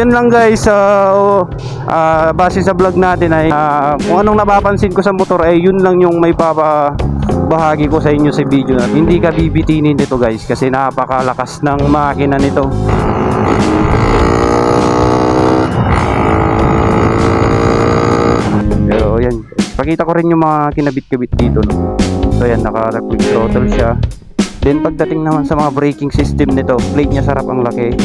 yun lang guys. So, ah, base sa vlog natin ay ah, kung anong napapansin ko sa motor ay yun lang yung may papa bahagi ko sa inyo sa video na hindi ka bibitinin nito guys kasi napakalakas ng makina nito So yan, pakita ko rin yung mga kinabit-kabit dito no. So yan, naka quick throttle siya. Then pagdating naman sa mga braking system nito, plate niya sarap ang laki.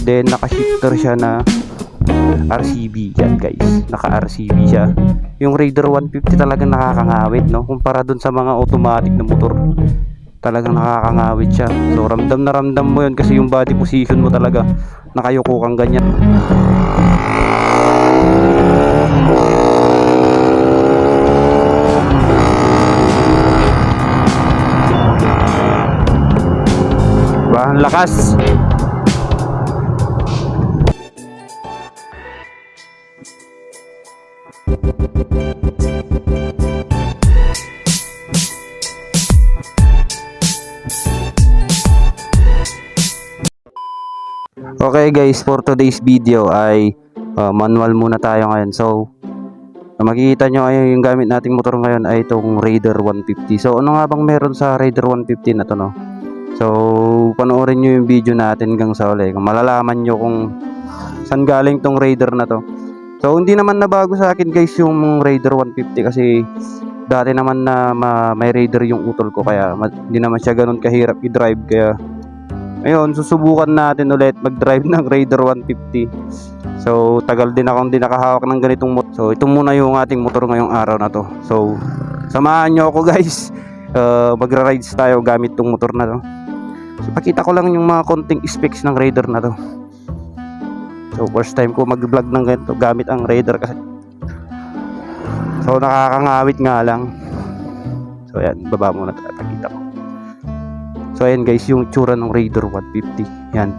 Then naka-shifter siya na RCB yan guys. Naka-RCB siya. Yung Raider 150 talagang nakakangawit no kumpara dun sa mga automatic na motor. Talagang nakakangawit siya. So ramdam na ramdam mo yun kasi yung body position mo talaga nakayuko kang ganyan. Ang lakas. Okay guys, for today's video ay uh, manual muna tayo ngayon. So, makikita nyo ay yung gamit nating motor ngayon ay itong Raider 150. So, ano nga bang meron sa Raider 150 na to no? So, panoorin nyo yung video natin hanggang sa uli. Kung malalaman nyo kung saan galing tong Raider na to. So, hindi naman nabago sa akin guys yung Raider 150 kasi dati naman na ma- may Raider yung utol ko kaya hindi naman siya ganun kahirap i-drive kaya Ayun, susubukan natin ulit mag-drive ng Raider 150. So, tagal din akong di nakahawak ng ganitong motor. So, ito muna yung ating motor ngayong araw na to. So, samahan nyo ako guys. Uh, magra-rides tayo gamit tong motor na to. Pakita ko lang yung mga konting specs ng Raider na to. So, first time ko mag-vlog ng ganito gamit ang Raider kasi. So, nakakangawit nga lang. So, yan. Baba muna. Pakita ko. So ayan guys, yung tsura ng Raider 150. Yan.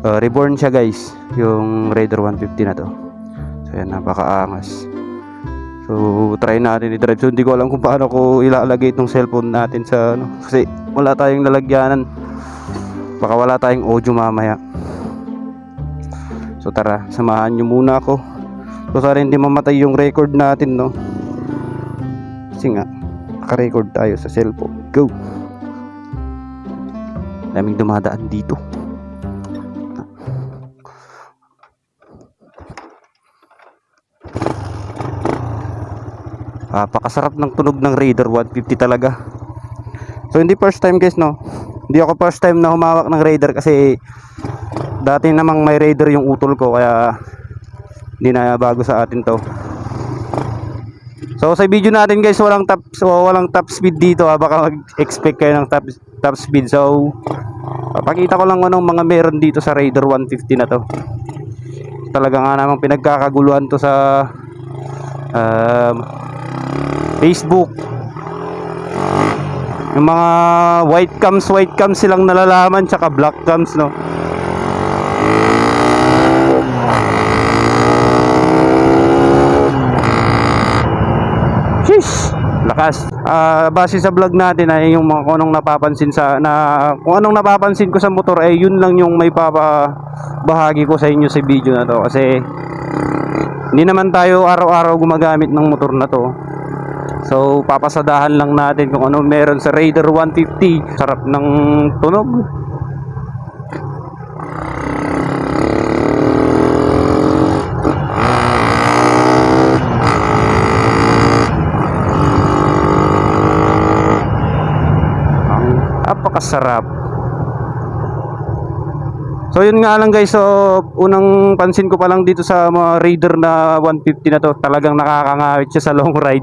Uh, reborn siya guys, yung Raider 150 na to. So ayan, napakaangas. So try natin i-drive. So hindi ko alam kung paano ko ilalagay itong cellphone natin sa ano. Kasi wala tayong lalagyanan. Baka wala tayong audio mamaya. So tara, samahan nyo muna ako. So sana hindi mamatay yung record natin no. Kasi nga, naka-record tayo sa cellphone. Go! daming dumadaan dito Napakasarap ng tunog ng Raider 150 talaga. So hindi first time guys no. Hindi ako first time na humawak ng Raider kasi dati namang may Raider yung utol ko kaya hindi na bago sa atin to. So sa video natin guys walang top so walang top speed dito ha. baka mag-expect kayo ng top top speed. So papakita ko lang anong mga meron dito sa Raider 150 na to. Talaga nga namang pinagkakaguluhan to sa um, Facebook. Yung mga white cams, white cams silang nalalaman tsaka black cams no. Sheesh! Lakas. Ah, base sa vlog natin ay yung mga kung anong napapansin sa na kung anong napapansin ko sa motor ay yun lang yung may papa bahagi ko sa inyo sa video na to kasi hindi naman tayo araw-araw gumagamit ng motor na to. So papasadahan lang natin kung ano meron sa Raider 150. Sarap ng tunog. Ang napakasarap. So yun nga lang guys, so unang pansin ko pa lang dito sa mga Raider na 150 na to, talagang nakakangawit siya sa long ride.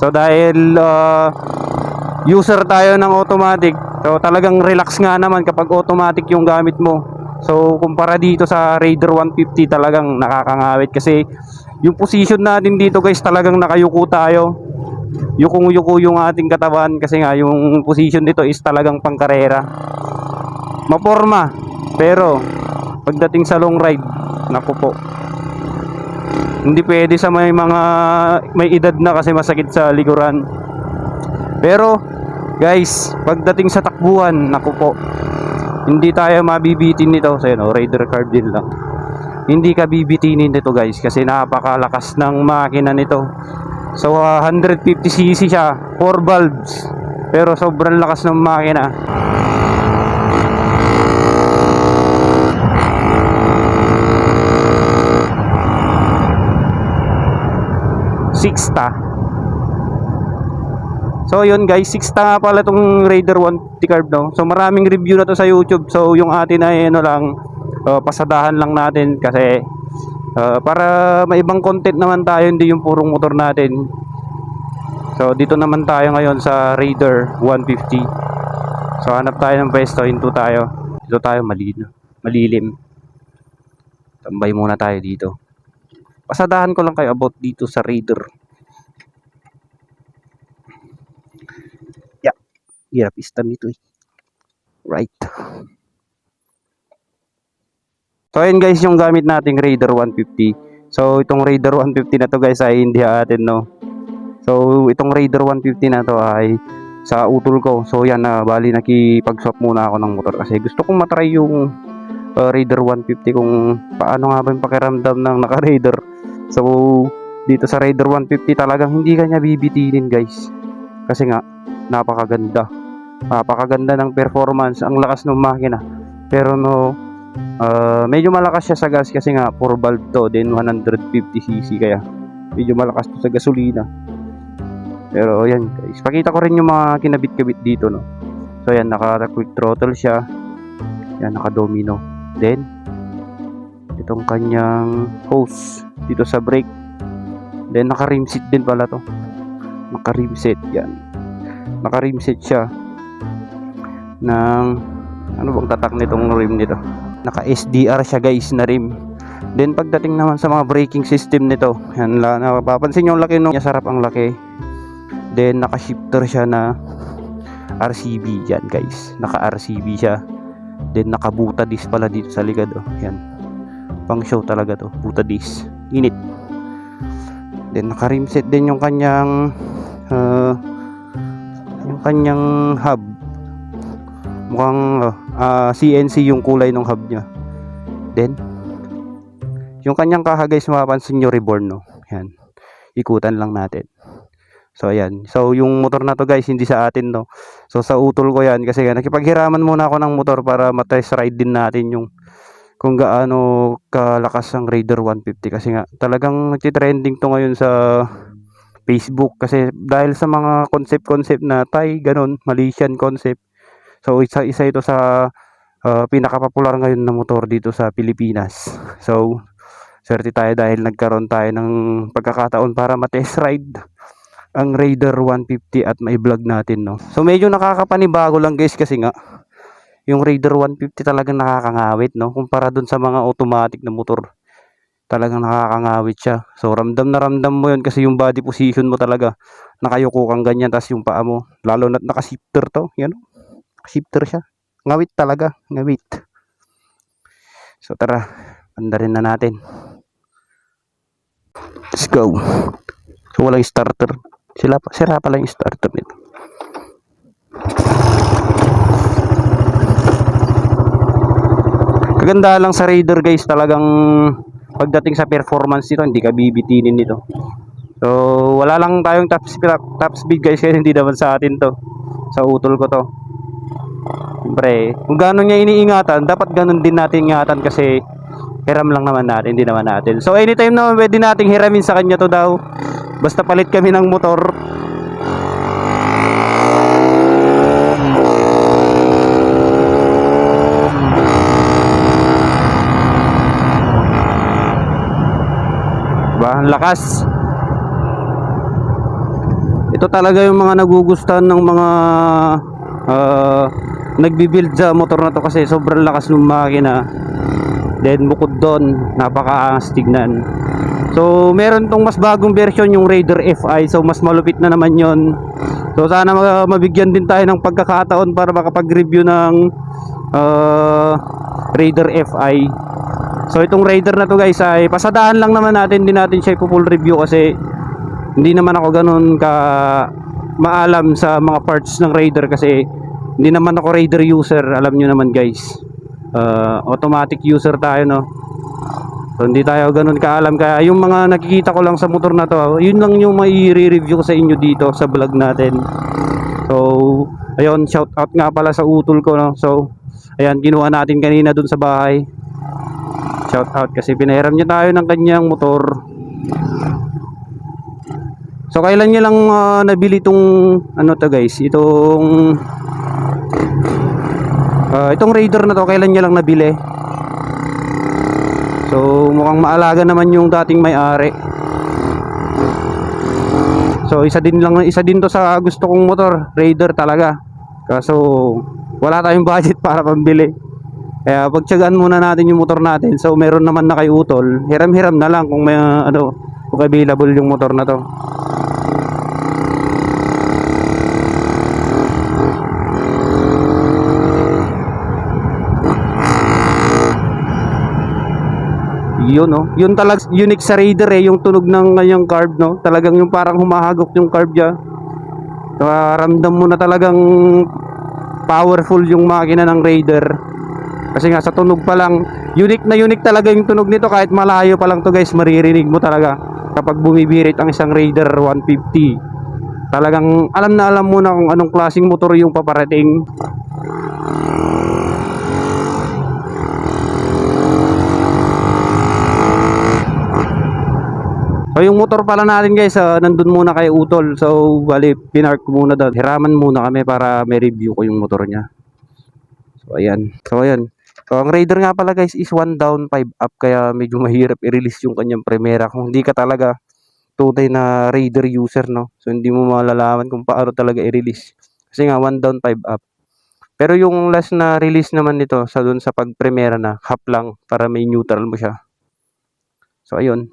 So dahil uh, user tayo ng automatic, so talagang relax nga naman kapag automatic yung gamit mo. So kumpara dito sa Raider 150 talagang nakakangawit kasi yung position natin dito guys talagang nakayuko tayo. Yukong-yuko yung ating katawan kasi nga yung position dito is talagang pangkarera. Maporma. Pero pagdating sa long ride, naku po. Hindi pwede sa may mga may edad na kasi masakit sa likuran. Pero guys, pagdating sa takbuhan, naku po. hindi tayo mabibitin nito. So yun, oh, Raider card din lang. Hindi ka bibitinin nito guys kasi napakalakas ng makina nito. So ah, 150cc siya, 4 valves. Pero sobrang lakas ng makina. Sixta. So yun guys, sixta nga pala tong Raider 150 carb no. So maraming review na to sa YouTube. So yung atin ay ano lang uh, pasadahan lang natin kasi uh, para may ibang content naman tayo hindi yung purong motor natin. So dito naman tayo ngayon sa Raider 150. So hanap tayo ng pwesto, hinto tayo. Dito tayo malino, malilim. Tambay muna tayo dito. Pasadahan ko lang kayo about dito sa Raider. Yeah. Hirap istan nito eh. Right. So ayun guys yung gamit nating Raider 150. So itong Raider 150 na to guys ay hindi atin no. So itong Raider 150 na to ay sa utol ko. So yan na bali nakipag-swap muna ako ng motor kasi gusto kong matry yung uh, Raider 150 kung paano nga ba yung pakiramdam ng naka-Raider. So dito sa Raider 150 talagang hindi kanya bibitinin guys. Kasi nga napakaganda. Napakaganda ng performance, ang lakas ng makina. Pero no uh, medyo malakas siya sa gas kasi nga 4 valve to, then 150cc kaya medyo malakas to sa gasolina. Pero yan guys, pakita ko rin yung mga kinabit-kabit dito no. So yan naka quick throttle siya. Yan naka domino. Then itong kanyang hose dito sa brake. Then naka rim set din pala to. Naka rim set yan. Naka rim set siya ng ano bang tatak nitong rim nito. Naka SDR siya guys na rim. Then pagdating naman sa mga braking system nito, yan la napapansin niyo ang laki nung sarap ang laki. Then naka shifter siya na RCB yan guys. Naka RCB siya. Then naka buta disc pala dito sa likod oh. Yan. Pang show talaga to, buta disc. Init. Then naka rim set din yung kanyang uh, yung kanyang hub. Mukhang uh, ah, CNC yung kulay ng hub niya. Then yung kanyang kaha guys mapapansin nyo reborn no. Yan. Ikutan lang natin. So ayan. So yung motor na to guys hindi sa atin no. So sa utol ko yan kasi nakipaghiraman muna ako ng motor para matest ride din natin yung kung gaano kalakas ang Raider 150 kasi nga talagang nagti-trending to ngayon sa Facebook kasi dahil sa mga concept-concept na Thai, ganun, Malaysian concept. So isa isa ito sa uh, pinaka-popular ngayon na motor dito sa Pilipinas. So swerte tayo dahil nagkaroon tayo ng pagkakataon para matest ride ang Raider 150 at may vlog natin no. So medyo nakakapanibago lang guys kasi nga yung Raider 150 talagang nakakangawit no kumpara dun sa mga automatic na motor. Talagang nakakangawit siya. So ramdam na ramdam mo yun kasi yung body position mo talaga nakayuko kang ganyan tas yung paa mo lalo na naka-shifter to, yan. Shifter siya. Ngawit talaga, ngawit. So tara, andarin na natin. Let's go. So walang starter. Sila sira pala yung starter nito. Kaganda lang sa Raider guys, talagang pagdating sa performance nito, hindi ka bibitinin nito. So, wala lang tayong top speed, top speed guys, kasi hindi naman sa atin to. Sa utol ko to. Siyempre, kung gano'n niya iniingatan, dapat ganun din natin ingatan kasi hiram lang naman natin, hindi naman natin. So, anytime naman pwede nating hiramin sa kanya to daw. Basta palit kami ng motor. Diba? Ang lakas. Ito talaga yung mga nagugustuhan ng mga uh, nagbibuild sa motor na to kasi sobrang lakas ng makina. Then bukod doon, napakaangas tignan. So, meron tong mas bagong version yung Raider FI. So, mas malupit na naman yon. So, sana ma- mabigyan din tayo ng pagkakataon para makapag-review ng uh, Raider FI. So, itong Raider na to guys ay pasadaan lang naman natin. Hindi natin siya ipo-full review kasi hindi naman ako ganun ka maalam sa mga parts ng Raider kasi hindi naman ako Raider user, alam nyo naman guys. Uh, automatic user tayo no. So, hindi tayo ganun kaalam kaya yung mga nakikita ko lang sa motor na to, yun lang yung mai review ko sa inyo dito sa vlog natin. So, ayun, shout out nga pala sa utol ko no. So, ayan, ginawa natin kanina dun sa bahay. Shout out kasi pinahiram niya tayo ng kanyang motor. So, kailan niya lang ah, nabili itong ano to guys, itong ah, itong Raider na to, kailan niya lang nabili? So, mukhang maalaga naman yung dating may-ari. So, isa din lang isa din to sa gusto kong motor, Raider talaga. Kaso wala tayong budget para pambili. Kaya pagtiyagaan muna natin yung motor natin. So, meron naman na kay Utol. Hiram-hiram na lang kung may uh, ano, kung available yung motor na to. Yun no. Yun talaga unique sa Raider eh, yung tunog ng kanyang carb no. Talagang yung parang humahagok yung carb niya. Kaya ramdam mo na talagang powerful yung makina ng Raider. Kasi nga sa tunog pa lang, unique na unique talaga yung tunog nito kahit malayo pa lang to guys, maririnig mo talaga kapag bumibirit ang isang Raider 150. Talagang alam na alam mo na kung anong klaseng motor yung paparating. So yung motor pala natin guys, ah, nandun muna kay Utol. So bali, pinark muna doon. Hiraman muna kami para may review ko yung motor niya. So ayan. So ayan. So ang Raider nga pala guys is 1 down 5 up kaya medyo mahirap i-release yung kanyang Primera kung hindi ka talaga tunay na Raider user no. So hindi mo malalaman kung paano talaga i-release. Kasi nga 1 down 5 up. Pero yung last na release naman nito sa doon sa pag Primera na half lang para may neutral mo siya. So ayun.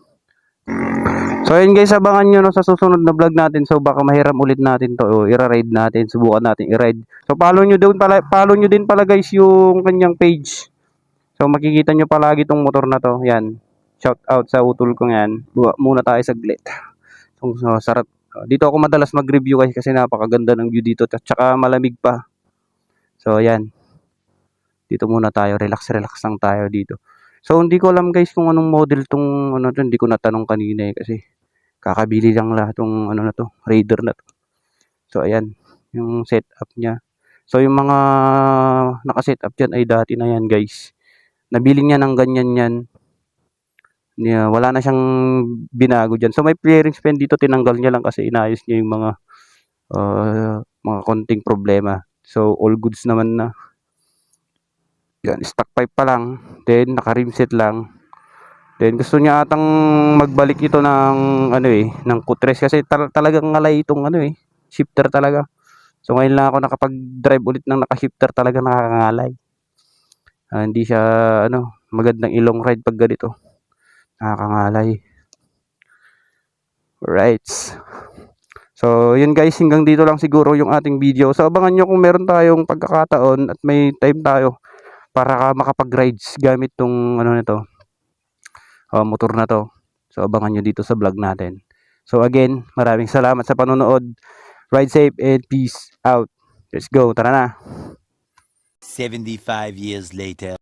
So ayun guys, abangan nyo no, sa susunod na vlog natin. So baka mahiram ulit natin to. O, ira-ride natin, subukan natin i-ride. So follow nyo din pala, follow nyo din pala guys yung kanyang page. So makikita nyo palagi tong motor na to. Yan. Shout out sa utol ko yan. Muna tayo saglit. So, so sarap. Dito ako madalas mag-review guys kasi napakaganda ng view dito. At saka malamig pa. So ayan. Dito muna tayo. Relax, relax lang tayo dito. So hindi ko alam guys kung anong model tong ano to, hindi ko natanong kanina eh kasi kakabili lang lahat tong ano na to, Raider na to. So ayan, yung setup niya. So yung mga naka-setup diyan ay dati na yan guys. Nabili niya ng ganyan yan. Niya, wala na siyang binago diyan. So may clearing spend dito tinanggal niya lang kasi inayos niya yung mga uh, mga konting problema. So all goods naman na. Yan, stock pipe pa lang. Then, naka-rimset lang. Then, gusto niya atang magbalik ito ng, ano eh, ng kutres. Kasi tal- talagang ngalay itong, ano eh, shifter talaga. So, ngayon lang ako nakapag-drive ulit ng naka-shifter talaga nakakangalay. Ah, hindi siya, ano, magandang ilong ride pag ganito. Nakakangalay. Alright. So, yun guys, hanggang dito lang siguro yung ating video. So, abangan nyo kung meron tayong pagkakataon at may time tayo para ka makapag-rides gamit tong ano nito uh, motor na to. So abangan nyo dito sa vlog natin. So again, maraming salamat sa panonood. Ride safe and peace out. Let's go. Tara na. 75 years later.